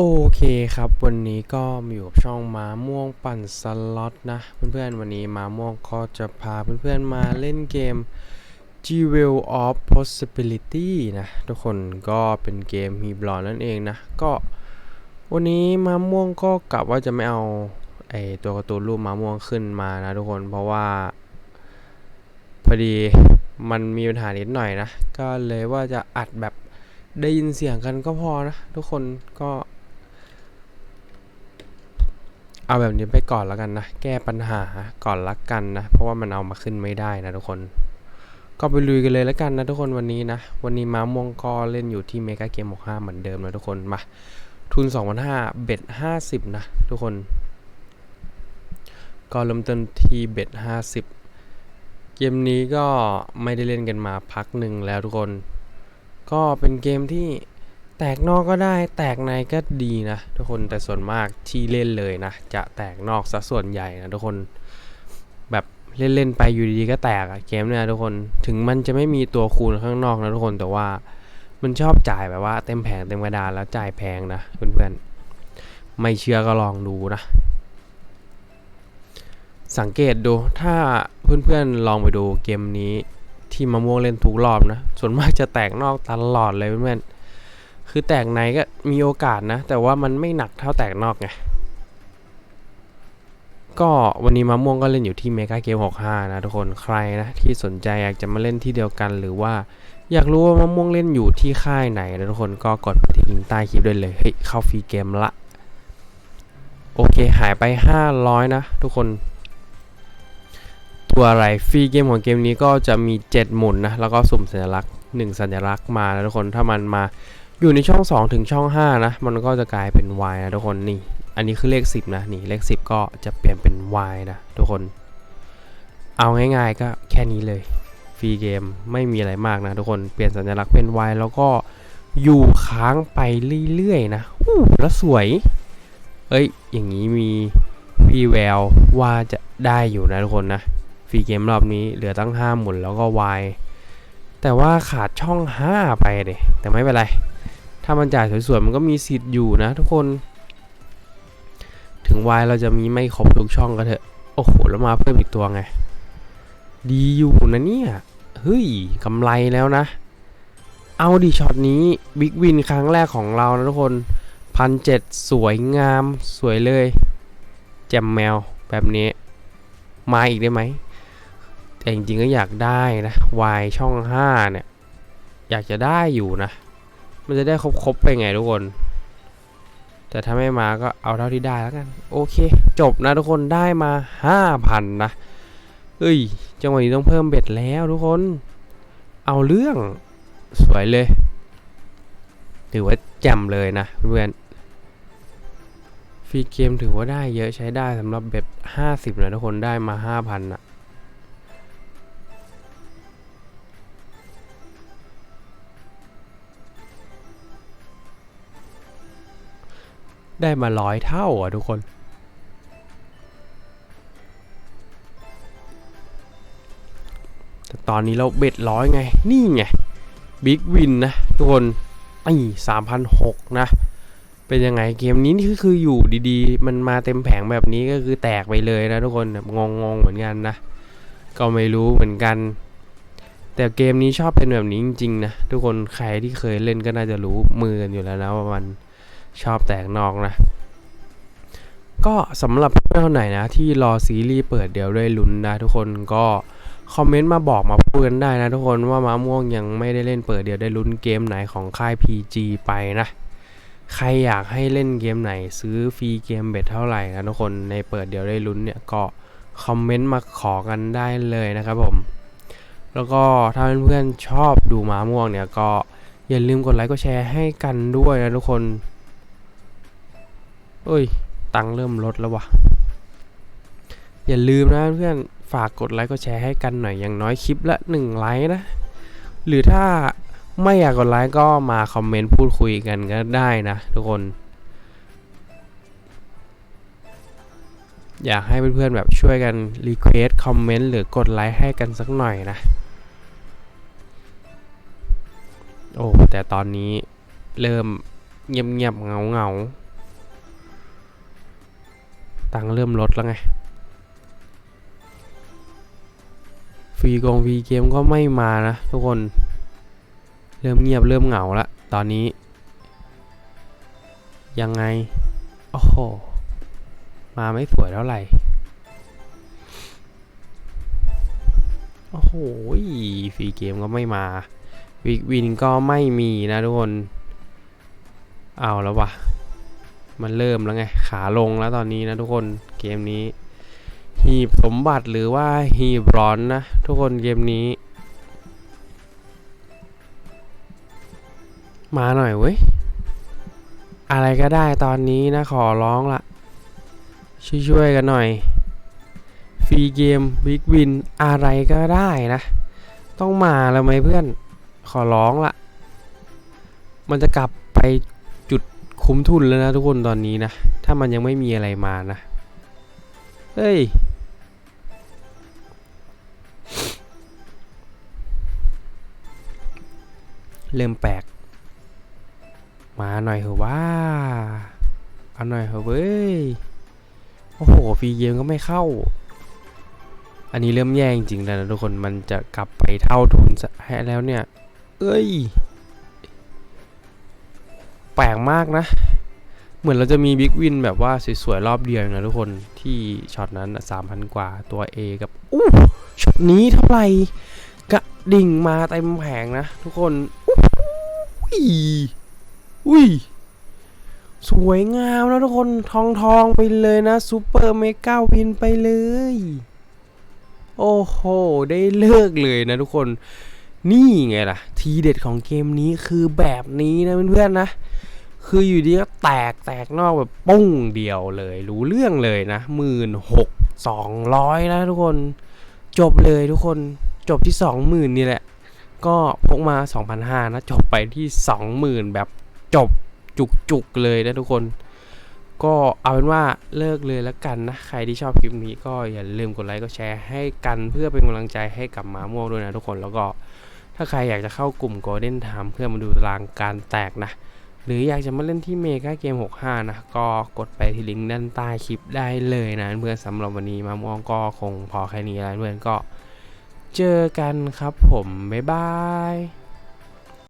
โอเคครับ วันนี้ก็มาอยู่กับช่องม้าม่วงปั่นสล็อตนะ เพื่อนๆ วันนี้ม้าม่วงก็จะพาเพื่อนๆ มาเล่นเกม g w e l of Possibility นะ ทุกคนก็เป็นเกมฮีบลอนนั่นเองนะ ก็วันนี้ม้าม่วงก็กลับว่าจะไม่เอาไอตัวการ์ตูนรูปม้าม่วงขึ้นมานะทุกคนเพราะว่า พอดีมันมีปัญหานิดหน่อยนะ ก็เลยว่าจะอัดแบบได้ยินเสียงกันก็พอนะ ทุกคนก็ เอาแบบนี้ไปก่อนแล้วกันนะ แก้ปัญหาก่อนละกันนะ เพราะว่ามันเอามาขึ้นไม่ได้นะทุกคน ก็ไปลุยกันเลยแล้วกันนะทุกคนวันนี้นะ วันนี้ม้ามวงก็เล่นอยู่ที่เมกาเกม65 เหมือนเดิมนะทุกคน มา ทุน 2,500เบ็ด50 นะ ทุกคน ก็เริ่มต้นที่เบ็ด50 เกมนี้ก็ไม่ได้เล่นกันมาพักหนึ่งแล้วทุกคน ก็เป็นเกมที่ แตกนอกก็ได้แตกในก็ดีนะทุกคนแต่ส่วนมากที่เล่นเลยนะ จะแตกนอกซะส่วนใหญ่นะทุกคนแบบเล่นๆไปอยู่ดีๆก็แตกอะเกมเนี่ยทุกคนถึงมันจะไม่มีตัวคูณข้างนอกนะทุกคนแต่ว่ามันชอบจ่ายแบบว่าเต็มแผงเต็มกระดานแล้วจ่ายแพงนะเพื่อนๆไม่เชื่อก็ลองดูนะ สังเกตดูถ้าเพื่อนๆลองไปดูเกมนี้ที่มะม่วงเล่นทุกรอบนะ ส่วนมากจะแตกนอกตลอดเลยเพื่อนๆ คือแตกในก็มีโอกาสนะ แต่ว่ามันไม่หนักเท่าแตกนอกไง ก็วันนี้มะม่วงก็เล่นอยู่ที่เมกาเกม65 นะทุกคนใครนะที่สนใจอยากจะมาเล่นที่เดียวกันหรือว่าอยากรู้ว่ามะม่วงเล่นอยู่ที่ค่ายไหนนะทุกคนก็กดไปที่ลิงก์ใต้คลิปได้เลยเฮ้ยเข้าฟรีเกมละโอเคหายไป 500 นะทุกคน ตัวอะไรฟรีเกมของเกมนี้ก็จะมี 7 หมุนนะ แล้วก็สุ่มสัญลักษณ์ 1 สัญลักษณ์มานะทุกคนถ้ามันมา อยู่ในช่อง 2 ถึงช่อง 5 นะ มันก็จะกลายเป็น y นะทุกคนนี่ อันนี้คือเลข 10 นะ นี่เลข 10 ก็จะเปลี่ยนเป็น y นะทุกคน เอาง่ายๆก็แค่นี้เลย ฟรีเกมไม่มีอะไรมากนะทุกคน เปลี่ยนสัญลักษณ์เป็น y แล้วก็อยู่ค้างไปเรื่อยๆนะอู้แล้วสวย เอ้ย อย่างนี้มีพี่แววว่าจะได้อยู่นะทุกคนนะ ฟรีเกมรอบนี้เหลือตั้ง5หมุนแล้วก็ y แต่ว่าขาดช่อง 5 ไปเดยแต่ไม่เป็นไร ถ้ามันจ่ายสวยๆมันก็มีสิทธิ์อยู่นะทุกคน ถึง Y เราจะมีไม่ครบทุกช่องก็เถอะ โอ้โห แล้วมาเพิ่มอีกตัวไง ดีอยู่นะเนี่ย เฮ้ยกำไรแล้วนะ เอาดิช็อตนี้บิ๊กวินครั้งแรกของเรานะทุกคนพันเจ็ดสวยงามสวยเลย แจมแมวแบบนี้ มาอีกได้ไหมแต่จริงๆก็อยากได้นะ Y ช่อง 5 เนี่ย อยากจะได้อยู่นะ มันจะได้ครบๆไปไงทุกคน แต่ถ้าไม่มาก็เอาเท่าที่ได้แล้วกัน โอเค จบนะทุกคนได้มา5,000นะเอ้ย จังหวะนี้ต้องเพิ่มเบ็ดแล้วทุกคน เอาเรื่องสวยเลย ถือว่าแจ่มเลยนะเพื่อนฟรีเกมถือว่าได้เยอะใช้ได้สำหรับเบ็ด50นะทุกคนได้มา5,000นะ ได้มาร้อยเท่าอะทุกคน แต่ตอนนี้เราเบ็ดร้อยไง นี่ไง บิ๊กวินนะทุกคนไอ้สามพันหกนะ เป็นยังไงเกมนี้นี่คืออยู่ดีๆ มันมาเต็มแผงแบบนี้ก็คือแตกไปเลยนะทุกคนแบบงงๆเหมือนกันนะ ก็ไม่รู้เหมือนกันแต่เกมนี้ชอบเป็นแบบนี้จริงๆนะ ทุกคนใครที่เคยเล่นก็น่าจะรู้มือกันอยู่แล้วนะว่ามัน ชอบแตกนอกนะ ก็สำหรับเพื่อนคนไหนนะ ที่รอซีรีส์เปิดเดี๋ยวได้ลุ้นนะทุกคนก็คอมเมนต์มาบอกมาพูดกันได้นะทุกคนว่ามาม่วงยังไม่ได้เล่นเปิดเดี๋ยวได้ลุ้นเกมไหนของค่าย PG ไปนะ ใครอยากให้เล่นเกมไหนซื้อฟรีเกมเบ็ดเท่าไหร่นะทุกคนในเปิดเดี๋ยวได้ลุ้นเนี่ยก็คอมเมนต์มาขอกันได้เลยนะครับผม แล้วก็ถ้าเพื่อนๆชอบดูม้าม่วงเนี่ยก็อย่าลืมกดไลค์กดแชร์ให้กันด้วยนะทุกคน เอ้ย ตังเริ่มลดแล้ววะอย่าลืมนะเพื่อนฝากกดไลค์กดแชร์ให้กันหน่อยอย่างน้อยคลิปละ1ไลค์นะ หรือถ้าไม่อยากกดไลค์ก็มาคอมเมนต์พูดคุยกันก็ได้นะทุกคน อยากให้เพื่อนๆแบบช่วยกันรีเควสคอมเมนต์หรือกดไลค์ให้กันสักหน่อยนะ โอ้แต่ตอนนี้เริ่มเงียบๆเงาๆ ตังเริ่มลดแล้วไง ฟรีกองฟรีเกมก็ไม่มานะทุกคน เริ่มเงียบเริ่มเหงาละ ตอนนี้ ยังไง โอ้โห มาไม่สวยเท่าไหร่ โอ้โหฟรีเกมก็ไม่มา วิกวินก็ไม่มีนะทุกคน เอาแล้ววะ มันเริ่มแล้วไง ขาลงแล้วตอนนี้นะทุกคนเกมนี้ หีบสมบัติหรือว่าหีบร้อนนะ ทุกคนเกมนี้ มาหน่อยเว้ย อะไรก็ได้ตอนนี้นะขอร้องละช่วยๆกันหน่อยฟรีเกมบิ๊กวินอะไรก็ได้นะ ต้องมาแล้วไหมเพื่อนขอร้องละมันจะกลับไป คุ้มทุนแล้วนะทุกคนตอนนี้นะ ถ้ามันยังไม่มีอะไรมานะ เฮ้ย เริ่มแปลก มาหน่อยเถอะว่าเอาหน่อยเถอะเว้ย โอ้โหฟรีเกมก็ไม่เข้า อันนี้เริ่มแย่จริงๆแล้วนะทุกคน มันจะกลับไปเท่าทุนซะให้แล้วเนี่ย เอ้ย ปลกมากนะ เหมือนเราจะมีบิ๊กวินแบบว่าสวยๆรอบเดียวเองนะทุกคนที่ช็อตนั้นสามพันกว่าตัว A กับอู้ช็อตนี้เท่าไหร่กระดิ่งมาเต็มแผงนะ ทุกคนอุ้ยอุ้ยสวยงามนะทุกคนทองทองๆไปเลยนะซูเปอร์เมกาวินไปเลย โอ้โห ได้เลิกเลยนะทุกคนนี่ไงล่ะ ทีเด็ดของเกมนี้คือแบบนี้นะเพื่อนๆนะ คืออยู่ดีก็แตกแตกนอกแบบปุ้งเดียวเลย รู้เรื่องเลยนะหมื่นหกสองร้อยนะทุกคนจบเลยทุกคนจบที่สองหมื่นนี่แหละ ก็พกมาสองพันห้านะจบไปที่สองหมื่นแบบจบจุกๆเลยนะทุกคน ก็เอาเป็นว่าเลิกเลยแล้วกันนะ ใครที่ชอบคลิปนี้ก็อย่าลืมกดไลค์กดแชร์ให้กันเพื่อเป็นกำลังใจให้กับหมาม่วงด้วยนะทุกคนแล้วก็ถ้าใครอยากจะเข้ากลุ่ม Golden Time เพื่อมาดูตารางการแตกนะ หรืออยากจะมาเล่นที่เมกาเกม 65 นะ ก็กดไปที่ลิงก์ด้านใต้คลิปได้เลยนะเพื่อนสำหรับวันนี้มามองก็คงพอแค่นี้แล้วเพื่อนก็เจอกันครับผม บ๊ายบาย